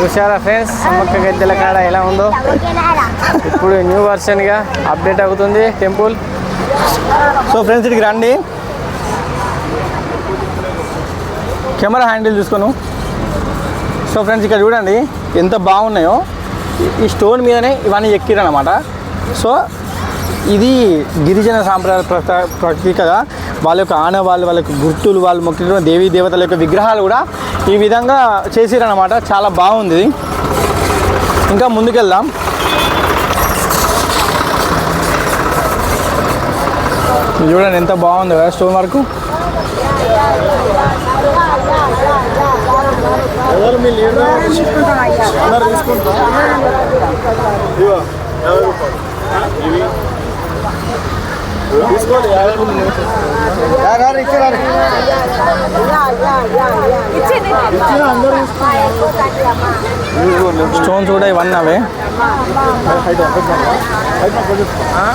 చూసారా ఫ్రెండ్స్? సమ్మక్క గద్దెల కాడ ఎలా ఉందో? ఇప్పుడు న్యూ వర్షన్గా అప్డేట్ అవుతుంది టెంపుల్. సో ఫ్రెండ్స్ ఇక్కడికి రండి. కెమెరా హ్యాండిల్ చూసుకోను. సో ఫ్రెండ్స్ ఇక్కడ చూడండి ఎంత బాగున్నాయో. ఈ- స్టోన్ మీదనే ఇవన్నీ ఎక్కిరనమాట సో ఇది గిరిజన సాంప్రదాయ ప్రత- ప్రతీకగా వాళ్ళ యొక్క ఆనవాళ్ళు వాళ్ళ యొక్క గుర్తులు వాళ్ళు మొక్కిన దేవీ దేవతల యొక్క విగ్రహాలు కూడా ఈ విధంగా చేసిరనమాట చాలా బాగుంది. ఇది. ఇంకా ముందుకెళ్దాం. చూడండి ఎంత బాగుంది కదా స్టోన్ వర్క్. స్టోన్స్ కూడా ఇవన్నీ అవే.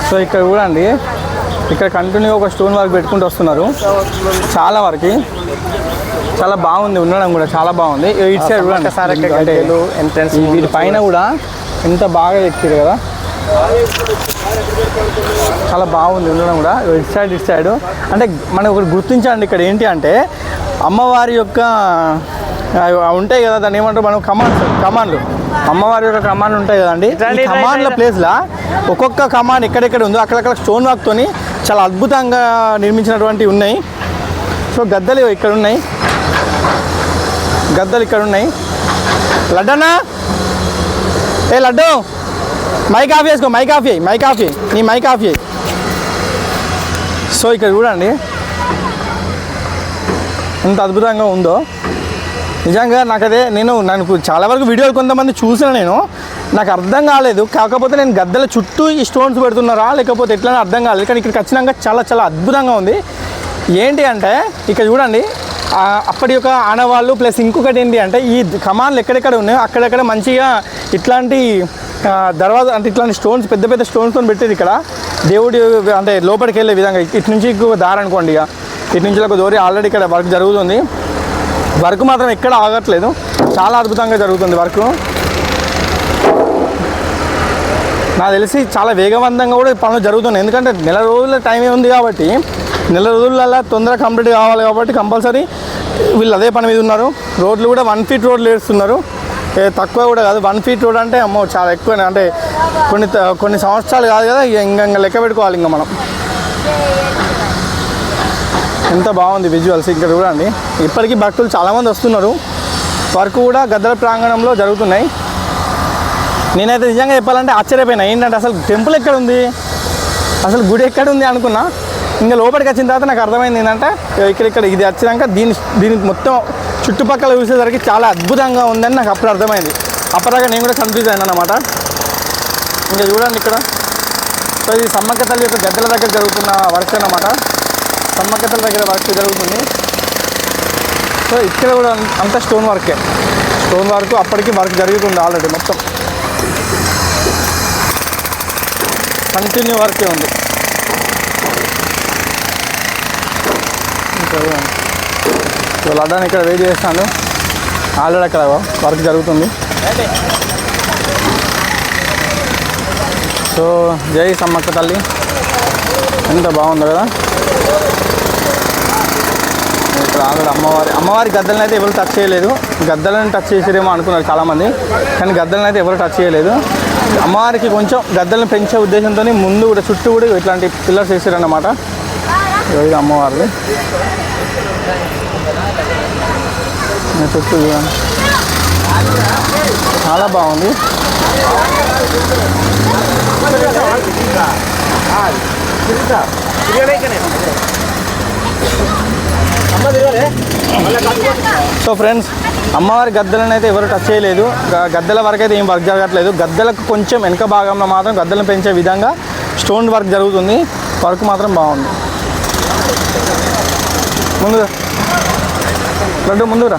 సో ఇక్కడ చూడండి ఇక్కడ కంటిన్యూ ఒక స్టోన్ వర్క్ పెట్టుకుంటూ వస్తున్నారు. చాలా వరకు. చాలా బాగుంది ఉండడం కూడా చాలా బాగుంది. ఇటు సైడ్ అంటే ఎంట్రన్స్ ఈ వీటి పైన కూడా ఎంత బాగా ఎక్కిరు కదా. చాలా బాగుంది ఉండడం కూడా. ఇటు సైడ్ ఇటు సైడ్. అంటే మనం ఒకటి గుర్తించండి ఇక్కడ ఏంటి అంటే అమ్మవారి యొక్క ఉంటాయి కదా దాన్ని ఏమంటారు మనం కమాండ్స్ కమాండ్లు. అమ్మవారి యొక్క కమాండ్లు ఉంటాయి కదండి. ఈ కమాండ్ల. ప్లేస్లో ఒక్కొక్క కమాండ్ ఎక్కడెక్కడ ఉందో అక్కడక్కడ స్టోన్ వర్క్తోని చాలా అద్భుతంగా నిర్మించినటువంటి ఉన్నాయి. సో గద్దలు ఇక్కడ ఉన్నాయి. గద్దలు ఇక్కడ ఉన్నాయి. లడ్డనా ఏ లడ్డు? మైక్ ఆఫ్ చేసుకో మైక్ ఆఫ్ చేయి మైక్ ఆఫ్ చేయి. నీ మైక్ ఆఫ్ చేయి. సో ఇక్కడ చూడండి. ఎంత అద్భుతంగా ఉందో. నిజంగా నాకు అదే నేను నాకు చాలా వరకు వీడియోలు కొంతమంది చూసిన నేను. నాకు అర్థం కాలేదు. కాకపోతే నేను గద్దెల చుట్టూ ఈ స్టోన్స్ పెడుతున్నారా లేకపోతే ఎట్లా అర్థం కాలేదు. కానీ ఇక్కడికి వచ్చినాక చాలా చాలా అద్భుతంగా ఉంది. ఏంటి అంటే ఇక్కడ చూడండి అప్పటి యొక్క ఆనవాళ్ళు ప్లస్ ఇంకొకటి ఏంటి అంటే ఈ కమాన్లు ఎక్కడెక్కడ ఉన్నాయో అక్కడెక్కడ మంచిగా ఇట్లాంటి దర్వాజ దర్వాజా అంటే ఇట్లాంటి స్టోన్స్ పెద్ద పెద్ద స్టోన్స్తో పెట్టేది ఇక్కడ. దేవుడి అంటే లోపలికి వెళ్ళే విధంగా ఇటు నుంచి ఇంకొక దారి అనుకోండి ఇక. ఇటు నుంచి ఒక దోరి ఆల్రెడీ ఇక్కడ వర్క్ జరుగుతుంది. వర్క్ మాత్రం ఎక్కడ ఆగట్లేదు. చాలా అద్భుతంగా జరుగుతుంది వర్క్. నాకు తెలిసి చాలా వేగవంతంగా కూడా ఈ పనులు జరుగుతున్నాయి. ఎందుకంటే నెల రోజుల టైం ఉంది కాబట్టి నెల రోజులలో తొందరగా కంప్లీట్ కావాలి కాబట్టి కంపల్సరీ వీళ్ళు అదే పని మీద ఉన్నారు. రోడ్లు కూడా వన్ ఫీట్ రోడ్లు వేస్తున్నారు. తక్కువ కూడా కాదు. వన్ ఫీట్ రోడ్ అంటే అమ్మో చాలా ఎక్కువ. అంటే కొన్ని త- కొన్ని సంవత్సరాలు కాదు కదా ఇంకా ఇంకా లెక్క పెట్టుకోవాలి ఇంకా మనం. ఎంత బాగుంది విజువల్స్ ఇక్కడ చూడండి. ఇప్పటికీ భక్తులు చాలామంది వస్తున్నారు. వర్క్ కూడా గద్దల ప్రాంగణంలో జరుగుతున్నాయి. నేనైతే నిజంగా చెప్పాలంటే ఆశ్చర్యపోయినా. ఏంటంటే అసలు టెంపుల్ ఎక్కడ ఉంది? అసలు గుడి ఎక్కడ ఉంది అనుకున్నా. ఇంకా లోపలికి వచ్చిన తర్వాత నాకు అర్థమైంది ఏంటంటే ఇక్కడ ఇక్కడ ఇది వచ్చినాక దీని దీని మొత్తం చుట్టుపక్కల చూసేసరికి చాలా అద్భుతంగా ఉందని నాకు అప్పుడు అర్థమైంది. అప్పటిదాకా నేను కూడా కన్ఫ్యూజ్ అయినా అనమాట ఇంకా చూడండి ఇక్కడ. సో ఇది సమ్మక్క తల్లి యొక్క గద్దెల దగ్గర జరుగుతున్న వర్క్ అన్నమాట. సమ్మక్క తల్లి దగ్గర వర్క్ జరుగుతుంది. సో ఇక్కడ కూడా అంతా స్టోన్ వర్కే. స్టోన్ వర్క్ అప్పటికి వర్క్ జరుగుతుంది ఆల్రెడీ మొత్తం. కంటిన్యూ వర్కే ఉంది. ఇంకా సో లడ్డాన్ని ఇక్కడ వెయిట్ చేస్తాను. ఆల్రెడీ అక్కడ వర్క్ జరుగుతుంది. సో జై సమ్మక్క తల్లి. ఎంత బాగుందో కదా. ఇక్కడ ఆల్రెడీ అమ్మవారి అమ్మవారి గద్దలను అయితే ఎవరు టచ్ చేయలేదు. గద్దెలను టచ్ చేసారేమో అనుకున్నారు చాలామంది కానీ గద్దలను అయితే ఎవరు టచ్ చేయలేదు. అమ్మవారికి కొంచెం గద్దెలను పెంచే ఉద్దేశంతో ముందు కూడా చుట్టూ కూడా ఇట్లాంటి పిల్లర్స్ వేసారన్నమాట. ఇది అమ్మవారిది. చుట్టూ చాలా బాగుంది. సో ఫ్రెండ్స్ అమ్మవారి గద్దెలను అయితే ఎవరు టచ్ చేయలేదు. గద్దెల వరకు అయితే ఏం వర్క్ జరగట్లేదు. గద్దెలకు కొంచెం వెనక భాగంలో మాత్రం గద్దెలను పెంచే విధంగా స్టోన్ వర్క్ జరుగుతుంది. వర్క్ మాత్రం బాగుంది. ముందుగా లడ్డు ముందురా